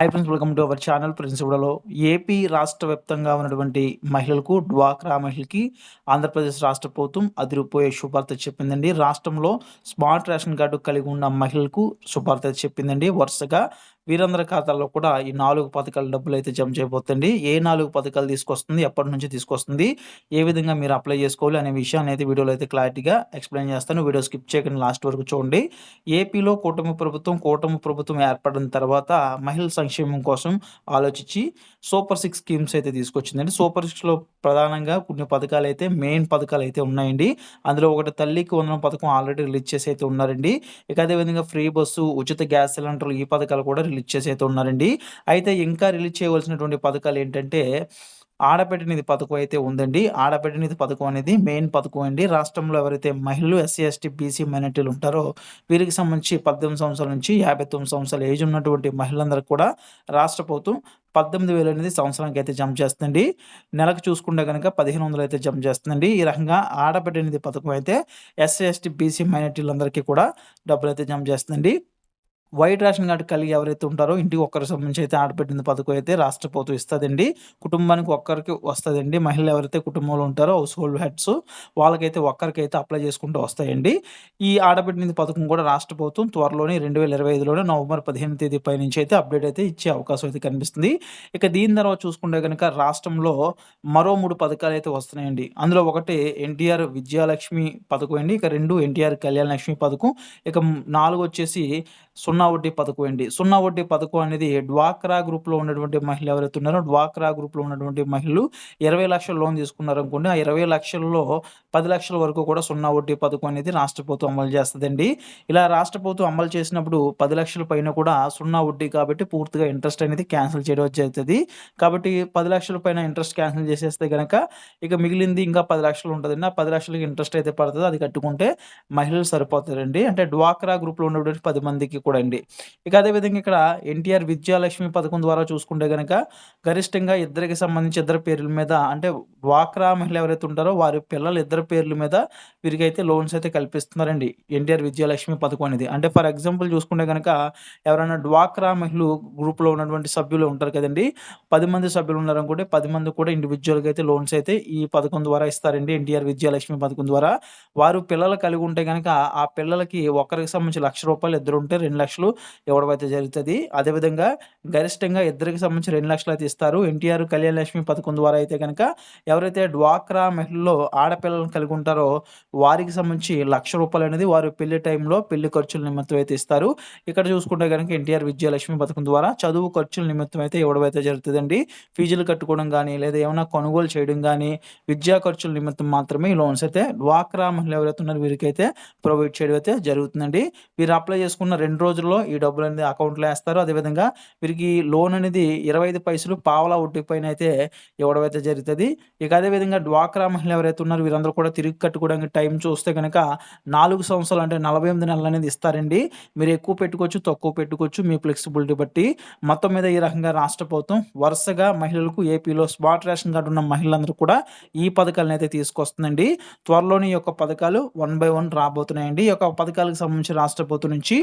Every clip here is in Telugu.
Hi friends welcome to our channel friends ఇప్పుడలో AP రాష్ట్ర వ్యాప్తంగా ఉన్నటువంటి మహిళలకు డ్వాక్రా మహిళకి ఆంధ్రప్రదేశ్ రాష్ట్ర ప్రభుత్వం అదిరిపోయే శుభార్త చెప్పిందండి. రాష్ట్రంలో స్మార్ట్ రేషన్ కార్డు కలిగి ఉన్న మహిళలకు శుభార్త చెప్పిందండి. వరుసగా వీరందరి ఖాతాల్లో కూడా ఈ నాలుగు పథకాల డబ్బులు అయితే జమ చేయబోతుంది. ఏ నాలుగు పథకాలు తీసుకొస్తుంది ఎప్పటి నుంచి తీసుకొస్తుంది ఏ విధంగా మీరు అప్లై చేసుకోవాలి అనే విషయాన్ని అయితే వీడియోలో అయితే క్లారిటీగా ఎక్స్ప్లెయిన్ చేస్తాను. వీడియో స్కిప్ చేయకుండా లాస్ట్ వరకు చూడండి. ఏపీలో కూటమి ప్రభుత్వం కూటమి ప్రభుత్వం ఏర్పడిన తర్వాత మహిళల సంక్షేమం కోసం ఆలోచించి సూపర్ సిక్స్ స్కీమ్స్ అయితే తీసుకొచ్చిందండి. సూపర్ సిక్స్లో ప్రధానంగా కొన్ని పథకాలు అయితే మెయిన్ పథకాలు అయితే ఉన్నాయండి. అందులో ఒకటి తల్లికి వందనం పథకం ఆల్రెడీ రిలీజ్ చేసి అయితే ఉన్నారండి. ఇక అదేవిధంగా ఫ్రీ బస్సు ఉచిత గ్యాస్ సిలిండర్లు ఈ పథకాలు కూడా రిలీజ్ చేసి అయితే ఉన్నారండి. అయితే ఇంకా రిలీజ్ చేయవలసినటువంటి పథకాలు ఏంటంటే ఆడపెట్టినది పథకం అయితే ఉందండి. ఆడపెట్టినది పథకం అనేది మెయిన్ పథకం అండి. రాష్ట్రంలో ఎవరైతే మహిళలు ఎస్సీ ఎస్టీ బీసీ మైనార్టీలు ఉంటారో వీరికి సంబంధించి పద్దెనిమిది సంవత్సరాల నుంచి యాభై తొమ్మిది సంవత్సరాల ఏజ్ ఉన్నటువంటి మహిళలందరికీ కూడా రాష్ట్ర ప్రభుత్వం పద్దెనిమిది వేలు అనేది సంవత్సరానికి అయితే జమ చేస్తుంది నెలకు చూసుకుంటే కనుక పదిహేను వందలు అయితే జమ చేస్తుందండి. ఈ రకంగా ఆడబిడ్డనిధి పథకం అయితే ఎస్సీ ఎస్టీ బీసీ మైనార్టీలందరికీ కూడా డబ్బులు అయితే జమ చేస్తుందండి. వైట్ రేషన్ కార్డు కలిగి ఎవరైతే ఉంటారో ఇంటికి ఒక్కరికి సంబంధించి అయితే ఆడపెట్టిన పథకం అయితే రాష్ట్ర ప్రభుత్వం ఇస్తుందండి. కుటుంబానికి ఒక్కరికి వస్తుందండి. మహిళలు ఎవరైతే కుటుంబంలో ఉంటారో హౌస్ హోల్డ్ హెడ్స్ వాళ్ళకైతే ఒక్కరికి అయితే అప్లై చేసుకుంటూ వస్తాయండి. ఈ ఆడపెట్టిన పథకం కూడా రాష్ట్ర ప్రభుత్వం త్వరలోనే రెండు వేల ఇరవై ఐదులోనే నవంబర్ పదిహేను తేదీ పై నుంచి అయితే అప్డేట్ అయితే ఇచ్చే అవకాశం అయితే కనిపిస్తుంది. ఇక దీని తర్వాత చూసుకుంటే కనుక రాష్ట్రంలో మరో మూడు పథకాలు అయితే వస్తున్నాయండి. అందులో ఒకటి ఎన్టీఆర్ విద్యాలక్ష్మి పథకం అండి. ఇక రెండు ఎన్టీఆర్ కళ్యాణ లక్ష్మి పథకం. ఇక నాలుగు వచ్చేసి సున్నా సున్నా వడ్డీ పథకం అండి. సున్నా వడ్డీ పథకం అనేది డ్వాక్రా గ్రూప్లో ఉన్నటువంటి మహిళలు ఎవరైతే ఉన్నారో డ్వాక్రా గ్రూప్లో ఉన్నటువంటి మహిళలు ఇరవై లక్షల లోన్ తీసుకున్నారు అనుకోండి ఆ ఇరవై లక్షల్లో పది లక్షల వరకు కూడా సున్నా వడ్డీ పథకం అనేది రాష్ట్ర ప్రభుత్వం అమలు చేస్తుందండి. ఇలా రాష్ట్ర ప్రభుత్వం అమలు చేసినప్పుడు పది లక్షల పైన కూడా సున్నా వడ్డీ కాబట్టి పూర్తిగా ఇంట్రెస్ట్ అనేది క్యాన్సిల్ చేయడం జరుగుతుంది. కాబట్టి పది లక్షల పైన ఇంట్రెస్ట్ క్యాన్సిల్ చేసేస్తే కనుక ఇక మిగిలింది ఇంకా పది లక్షలు ఉంటుందండి. ఆ పది లక్షలకి ఇంట్రెస్ట్ అయితే పడుతుంది. అది కట్టుకుంటే మహిళలు సరిపోతారండి. అంటే డ్వాక్రా గ్రూప్లో ఉన్నటువంటి పది మందికి కూడా అండి ఇక అదేవిధంగా ఇక్కడ ఎన్టీఆర్ విద్యాలక్ష్మి పథకం ద్వారా చూసుకుంటే కనుక గరిష్టంగా ఇద్దరికి సంబంధించి ఇద్దరు పేర్ల మీద అంటే డ్వాక్రా మహిళలు ఎవరైతే ఉంటారో వారి పిల్లలు ఇద్దరు పేర్ల మీద వీరికైతే లోన్స్ అయితే కల్పిస్తున్నారండి ఎన్టీఆర్ విద్యాలక్ష్మి పథకం అనేది. అంటే ఫర్ ఎగ్జాంపుల్ చూసుకుంటే కనుక ఎవరైనా డ్వాక్రా మహిళలు గ్రూప్లో ఉన్నటువంటి సభ్యులు ఉంటారు కదండి. పది మంది సభ్యులు ఉన్నారనుకుంటే పది మంది కూడా ఇండివిజువల్గా అయితే లోన్స్ అయితే ఈ పథకం ద్వారా ఇస్తారండి ఎన్టీఆర్ విద్యాలక్ష్మి పథకం ద్వారా. వారు పిల్లలు కలిగి ఉంటే కనుక ఆ పిల్లలకి ఒకరికి సంబంధించి లక్ష రూపాయలు ఇద్దరు ఉంటే రెండు లక్షలు ఇవ్వడం అయితే జరుగుతుంది. అదేవిధంగా గరిష్టంగా ఇద్దరికి సంబంధించి రెండు లక్షలు అయితే ఇస్తారు. ఎన్టీఆర్ కళ్యాణ లక్ష్మి పథకం ద్వారా అయితే కనుక ఎవరైతే డ్వాక్రా మహిళల్లో ఆడపిల్లలను కలిగి ఉంటారో వారికి సంబంధించి లక్ష రూపాయలు అనేది వారు పెళ్ళి టైంలో పెళ్ళి ఖర్చుల నిమిత్తం అయితే ఇస్తారు. ఇక్కడ చూసుకుంటే కనుక ఎన్టీఆర్ విద్యాలక్ష్మి పథకం ద్వారా చదువు ఖర్చుల నిమిత్తం అయితే ఇవ్వడం అయితే జరుగుతుందండి. ఫీజులు కట్టుకోవడం కానీ లేదా ఏమైనా కొనుగోలు చేయడం కానీ విద్యా ఖర్చుల నిమిత్తం మాత్రమే ఈ లోన్స్ అయితే డ్వాక్రా మహిళలు ఎవరైతే ఉన్నారో వీరికైతే ప్రొవైడ్ చేయడం అయితే జరుగుతుందండి. వీరు అప్లై చేసుకున్న రెండు రోజుల్లో ఈ డబ్బులు అనేది అకౌంట్లో వేస్తారు. అదేవిధంగా వీరికి లోన్ అనేది ఇరవై ఐదు పైసలు పావలా వడ్డీ పైన అయితే ఇవ్వడం అయితే జరుగుతుంది. ఇక అదేవిధంగా డ్వాక్రా మహిళలు ఎవరైతే ఉన్నారో వీరందరూ కూడా తిరిగి కట్టుకోవడానికి టైం చూస్తే కనుక నాలుగు సంవత్సరాలు అంటే నలభై ఎనిమిది నెలలు అనేది ఇస్తారండి. మీరు ఎక్కువ పెట్టుకోవచ్చు తక్కువ పెట్టుకోవచ్చు మీ ఫ్లెక్సిబిలిటీ బట్టి. మొత్తం మీద ఈ రకంగా రాష్ట్ర ప్రభుత్వం వరుసగా మహిళలకు ఏపీలో స్మార్ట్ రేషన్ కార్డు ఉన్న మహిళలందరూ కూడా ఈ పథకాలను అయితే తీసుకొస్తుందండి. త్వరలోని యొక్క పథకాలు వన్ బై వన్ రాబోతున్నాయండి. ఈ యొక్క పథకాలకు సంబంధించి రాష్ట్ర ప్రభుత్వం నుంచి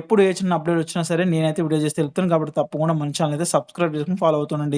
ఎప్పుడు ఏ చిన్న అప్డేట్ వచ్చినా సరే నేనైతే వీడియో చేసి తెలుపుతాను కాబట్టి తప్పకుండా మన ఛానల్ అయితే సబ్స్క్రైబ్ చేసుకుని ఫాలో అవుతానండి